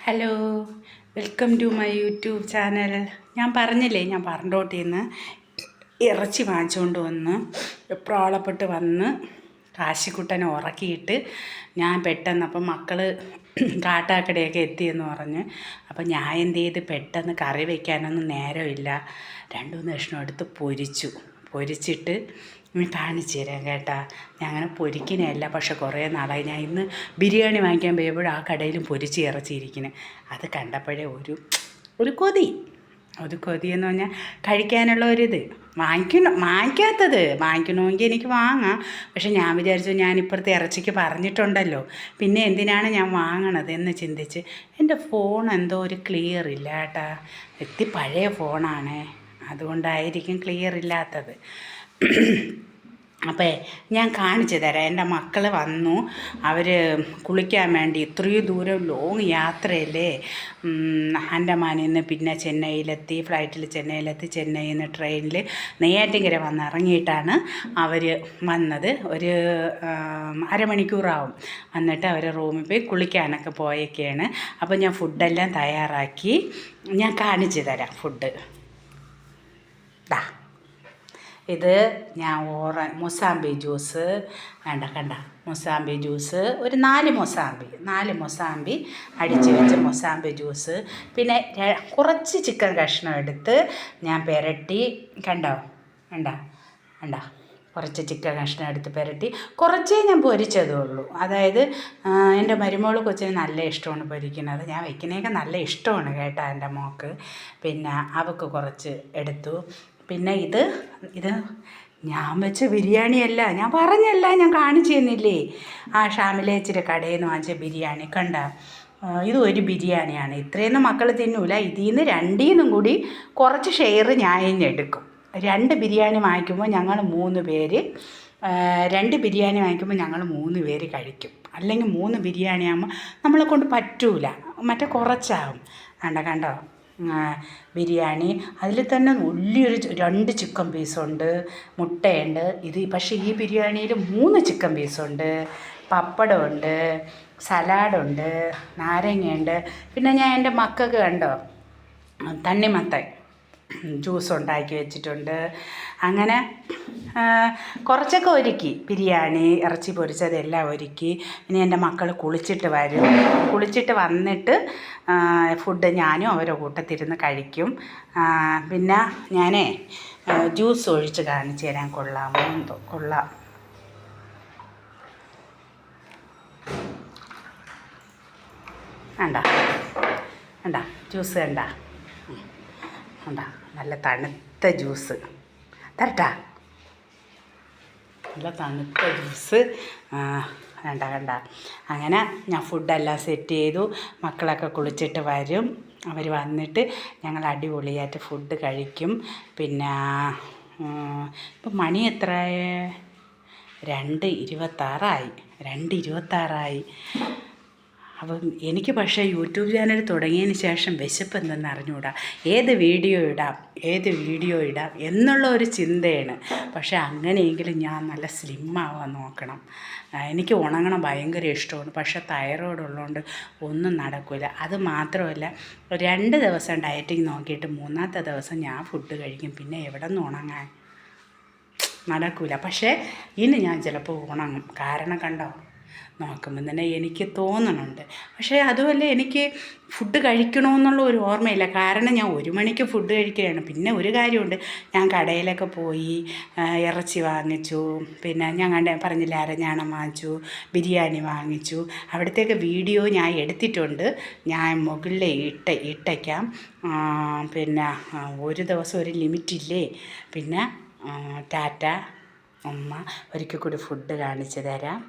Hello welcome to my YouTube channel ഞാൻ പറഞ്ഞില്ലേ ഞാൻ പറണ്ടോട്ടിൽ ഇറച്ചി വാങ്ങിച്ചുകൊണ്ട് വന്ന് പ്രോളപ്പെട്ട് വന്ന് കാശിക്കുട്ടനെ ഉറക്കിയിട്ട് ഞാൻ പെട്ടെന്ന് അപ്പം മക്കൾ കാട്ടാക്കടയൊക്കെ എത്തിയെന്ന് പറഞ്ഞ് അപ്പം ഞാൻ എന്ത് ചെയ്ത് പെട്ടെന്ന് കറി വയ്ക്കാനൊന്നും നേരമില്ല. രണ്ടു മൂന്ന് കഷ്ണം എടുത്ത് പൊരിച്ചു. പൊരിച്ചിട്ട് ഞാൻ കാണിച്ചു തരാം കേട്ടാ. ഞാൻ അങ്ങനെ പൊരിക്കണല്ല പക്ഷെ കുറേ നാളായി. ഞാൻ ഇന്ന് ബിരിയാണി വാങ്ങിക്കാൻ പോയപ്പോഴും ആ കടയിലും പൊരിച്ച് ഇറച്ചിയിരിക്കുന്നത് അത് കണ്ടപ്പോഴേ ഒരു ഒരു കൊതി. ഒരു കൊതി എന്ന് പറഞ്ഞാൽ കഴിക്കാനുള്ള ഒരിത് വാങ്ങിക്കണം വാങ്ങിക്കാത്തത്. വാങ്ങിക്കണമെങ്കിൽ എനിക്ക് വാങ്ങാം. പക്ഷെ ഞാൻ വിചാരിച്ചു ഞാൻ ഇപ്പുറത്തെ ഇറച്ചിക്ക് പറഞ്ഞിട്ടുണ്ടല്ലോ. പിന്നെ എന്തിനാണ് ഞാൻ വാങ്ങണത് എന്ന് ചിന്തിച്ച് എന്റെ ഫോൺ എന്തോ ഒരു ക്ലിയർ ഇല്ല കേട്ടാ. എത്തി പഴയ ഫോണാണേ. അതുകൊണ്ടായിരിക്കും ക്ലിയർ ഇല്ലാത്തത്. അപ്പോൾ ഞാൻ കാണിച്ചു തരാം. എന്റെ മക്കൾ വന്നു. അവർ കുളിക്കാൻ വേണ്ടി ഇത്രയും ദൂരം ലോങ് യാത്രയല്ലേ? ആൻഡമാനിൽ നിന്ന് പിന്നെ ചെന്നൈയിലെത്തി ഫ്ലൈറ്റിൽ ചെന്നൈയിലെത്തി. ചെന്നൈയിൽ നിന്ന് ട്രെയിനിൽ നെയ്യാറ്റിങ്കര വന്ന് ഇറങ്ങിയിട്ടാണ് അവർ വന്നത്. ഒരു അരമണിക്കൂറാവും. വന്നിട്ട് അവർ റൂമിൽ പോയി കുളിക്കാനൊക്കെ പോയൊക്കെയാണ് അപ്പോൾ ഞാൻ ഫുഡെല്ലാം തയ്യാറാക്കി. ഞാൻ കാണിച്ചു തരാം ഫുഡ്. ദാ. ഇത് ഞാൻ ഓറ മൊസാമ്പി ജ്യൂസ്. വേണ്ട കണ്ട മൊസാമ്പി ജ്യൂസ്. ഒരു നാല് മൊസാമ്പി നാല് മൊസാമ്പി അടിച്ച് വെച്ച മൊസാമ്പി ജ്യൂസ്. പിന്നെ കുറച്ച് ചിക്കൻ കഷ്ണം എടുത്ത് ഞാൻ പെരട്ടി കണ്ടോ? കണ്ട കണ്ട കുറച്ച് ചിക്കൻ കഷ്ണം എടുത്ത് പുരട്ടി. കുറച്ചേ ഞാൻ പൊരിച്ചതേ ഉള്ളൂ അതായത് എന്റെ മരുമോൾ കൊച്ചിന് നല്ല ഇഷ്ടമാണ് പൊരിക്കുന്നത്. ഞാൻ വയ്ക്കുന്നതൊക്കെ നല്ല ഇഷ്ടമാണ് കേട്ടോ എന്റെ മോക്ക്. പിന്നെ അവക്ക് കുറച്ച് എടുത്തു. പിന്നെ ഇത് ഇത് ഞാൻ വെച്ച ബിരിയാണിയല്ല ഞാൻ പറഞ്ഞല്ല ഞാൻ കാണിച്ചു തന്നില്ലേ? ആ ഷാമിലേച്ചിന്റെ കടയിൽ നിന്ന് വാങ്ങിച്ച ബിരിയാണി കണ്ട? ഇത് ഒരു ബിരിയാണിയാണ്. ഇത്രയൊന്നും മക്കൾ തിന്നൂല. ഇതിൽ നിന്ന് രണ്ടിൽ നിന്നും കൂടി കുറച്ച് ഷെയർ ഞാൻ എടുക്കും. രണ്ട് ബിരിയാണി വാങ്ങിക്കുമ്പോൾ ഞങ്ങൾ മൂന്ന് പേര് രണ്ട് ബിരിയാണി വാങ്ങിക്കുമ്പോൾ ഞങ്ങൾ മൂന്ന് പേര് കഴിക്കും. അല്ലെങ്കിൽ മൂന്ന് ബിരിയാണി ആകുമ്പോൾ നമ്മളെ കൊണ്ട് പറ്റൂല. മറ്റേ കുറച്ചാകും കണ്ട കണ്ടോ? ബിരിയാണി. അതിൽ തന്നെ വലിയൊരു രണ്ട് ചിക്കൻ പീസുണ്ട് മുട്ടയുണ്ട്. ഇത് പക്ഷേ ഈ ബിരിയാണിയിൽ മൂന്ന് ചിക്കൻ പീസുണ്ട് പപ്പടമുണ്ട് സലാഡുണ്ട് നാരങ്ങയുണ്ട്. പിന്നെ ഞാൻ എന്റെ മക്കൾക്ക് കണ്ടോ? തണ്ണിമത്തൻ. ജ്യൂസ് ഉണ്ടാക്കി വെച്ചിട്ടുണ്ട്. അങ്ങനെ കുറച്ചൊക്കെ ഒരുക്കി. ബിരിയാണി ഇറച്ചി പൊരിച്ചതെല്ലാം ഒരുക്കി. ഇനി എന്റെ മക്കൾ കുളിച്ചിട്ട് വരും. കുളിച്ചിട്ട് വന്നിട്ട് ഫുഡ് ഞാനും അവരുടെ കൂട്ടത്തിരുന്ന് കഴിക്കും. പിന്നെ ഞാനേ ജ്യൂസ് ഒഴിച്ച് കാണിച്ചു തരാൻ കൊള്ളാമോ എന്തോ കൊള്ളാം. വേണ്ട വേണ്ട ജ്യൂസ് വേണ്ട വേണ്ട നല്ല തണുത്ത ജ്യൂസ്. തരട്ടാ. നല്ല തണുത്ത ജ്യൂസ്. വേണ്ട വേണ്ട അങ്ങനെ ഞാൻ ഫുഡെല്ലാം സെറ്റ് ചെയ്തു. മക്കളൊക്കെ കുളിച്ചിട്ട് വരും. അവർ വന്നിട്ട് ഞങ്ങൾ അടിപൊളിയായിട്ട് ഫുഡ് കഴിക്കും. പിന്നെ ഇപ്പം മണി എത്ര രണ്ട് ഇരുപത്താറായി. രണ്ട് ഇരുപത്താറായി. അപ്പം എനിക്ക് പക്ഷേ യൂട്യൂബ് ചാനൽ തുടങ്ങിയതിന് ശേഷം വിശപ്പ് എന്തെന്ന് അറിഞ്ഞുകൂടാ ഏത് വീഡിയോ ഇടാം ഏത് വീഡിയോ ഇടാം എന്നുള്ള ഒരു ചിന്തയാണ്. പക്ഷേ അങ്ങനെയെങ്കിലും ഞാൻ നല്ല സ്ലിം ആവാൻ നോക്കണം. എനിക്ക് ഉണങ്ങണം ഭയങ്കര ഇഷ്ടമാണ്. പക്ഷേ തൈറോയ്ഡ് ഉള്ളതുകൊണ്ട് ഒന്നും നടക്കില്ല അത് മാത്രമല്ല രണ്ട് ദിവസം ഡയറ്റിങ് നോക്കിയിട്ട് മൂന്നാമത്തെ ദിവസം ഞാൻ ഫുഡ് കഴിക്കും. പിന്നെ എവിടെ നിന്ന് ഉണങ്ങാൻ? നടക്കില്ല പക്ഷേ ഇനി ഞാൻ ചിലപ്പോൾ ഉണങ്ങും. കാരണം കണ്ടോ? നോക്കുമ്പം തന്നെ എനിക്ക് തോന്നണുണ്ട്. പക്ഷേ അതുമല്ല എനിക്ക് ഫുഡ് കഴിക്കണമെന്നുള്ള ഒരു ഓർമ്മയില്ല. കാരണം ഞാൻ ഒരു മണിക്ക് ഫുഡ് കഴിക്കുകയാണ്. പിന്നെ ഒരു കാര്യമുണ്ട്. ഞാൻ കടയിലൊക്കെ പോയി ഇറച്ചി വാങ്ങിച്ചു. പിന്നെ ഞാൻ കണ്ട പറഞ്ഞില്ല അരഞ്ഞാണം വാങ്ങിച്ചു ബിരിയാണി വാങ്ങിച്ചു. അവിടത്തേക്ക് വീഡിയോ ഞാൻ എടുത്തിട്ടുണ്ട്. ഞാൻ മുകളിൽ ഇട്ട ഇട്ടയ്ക്കാം പിന്നെ ഒരു ദിവസം ഒരു ലിമിറ്റില്ലേ? പിന്നെ ടാറ്റ അമ്മ ഒരിക്കൽ കൂടി ഫുഡ് കാണിച്ചു തരാം.